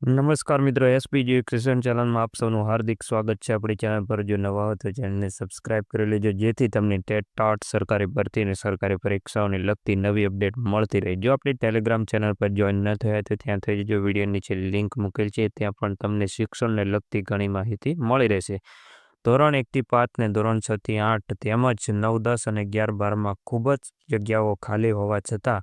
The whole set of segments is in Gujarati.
નમસ્કાર મિત્રો એસપીજી ક્રિશન ચેનલમાં આપ સૌનું હાર્દિક સ્વાગત છે. આપણી ચેનલ પર જો નવા હો તો ચેનલને સબસ્ક્રાઇબ કરી લેજો, જેથી તમને ટેટ ટાટ સરકારી ભરતી અને સરકારી પરીક્ષાઓને લગતી નવી અપડેટ મળતી રહે. જો આપણી ટેલિગ્રામ ચેનલ પર જોઈન ન થયા તો ત્યાં થઈ જજો. વીડિયો નીચે લિંક મૂકેલ છે, ત્યાં પણ તમને શિક્ષણને લગતી ઘણી માહિતી મળી રહેશે. ધોરણ એકથી પાંચ ને ધોરણ છ થી આઠ તેમજ નવ, દસ અને અગિયાર બારમાં ખૂબ જ જગ્યાઓ ખાલી હોવા છતાં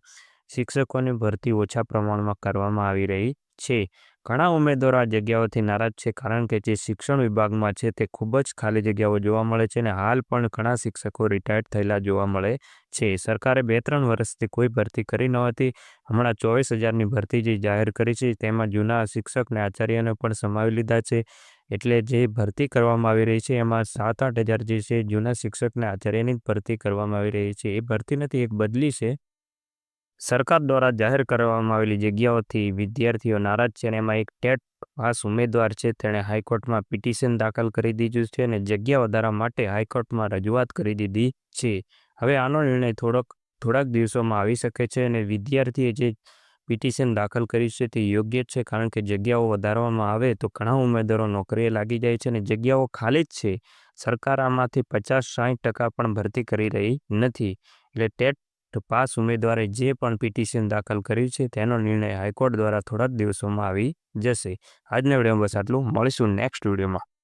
શિક્ષકોની ભરતી ઓછા પ્રમાણમાં કરવામાં આવી રહી છે. ઘણા ઉમેદવારો આ જગ્યાઓથી નારાજ છે કારણ કે જે શિક્ષણ વિભાગમાં છે તે ખૂબ જ ખાલી જગ્યાઓ જોવા મળે છે અને હાલ પણ ઘણા શિક્ષકો રિટાયર્ડ થયેલા જોવા મળે છે. સરકારે બે ત્રણ વર્ષથી કોઈ ભરતી કરી ન હતી. હમણાં ચોવીસ હજારની ભરતી જે જાહેર કરી છે તેમાં જૂના શિક્ષક અને આચાર્યને પણ સમાવી લીધા છે. એટલે જે ભરતી કરવામાં આવી રહી છે એમાં સાત આઠ હજાર જે છે જૂના શિક્ષકને આચાર્યની જ ભરતી કરવામાં આવી રહી છે. એ ભરતી નથી, એક બદલી છે. સરકાર દ્વારા જાહેર કરવામાં આવેલી જગ્યાઓથી વિદ્યાર્થીઓ નારાજ છે અને એમાં એક ટેટ પાસ ઉમેદવાર છે. તેણે હાઈકોર્ટમાં પિટિશન દાખલ કરી દીધું છે અને જગ્યા વધારા માટે હાઈકોર્ટમાં રજૂઆત કરી દીધી છે. હવે આનો નિર્ણય થોડોક, થોડાક દિવસોમાં આવી શકે છે અને વિદ્યાર્થીએ જે પિટિશન દાખલ કરી છે તે યોગ્ય છે કારણ કે જગ્યાઓ વધારવામાં આવે તો ઘણા ઉમેદવારો નોકરીએ લાગી જાય છે અને જગ્યાઓ ખાલી જ છે. સરકાર આમાંથી પચાસ સાઠ ટકા પણ ભરતી કરી રહી નથી. એટલે ટેટ તો પાસ ઉમેદવારે જે પણ પિટિશન દાખલ કર્યું છે, તેનો નિર્ણય હાઈકોર્ટ દ્વારા થોડા જ દિવસોમાં આવી જશે. આજના વિડીયોમાં બસ આટલું. મળીશું નેક્સ્ટ વિડીયોમાં.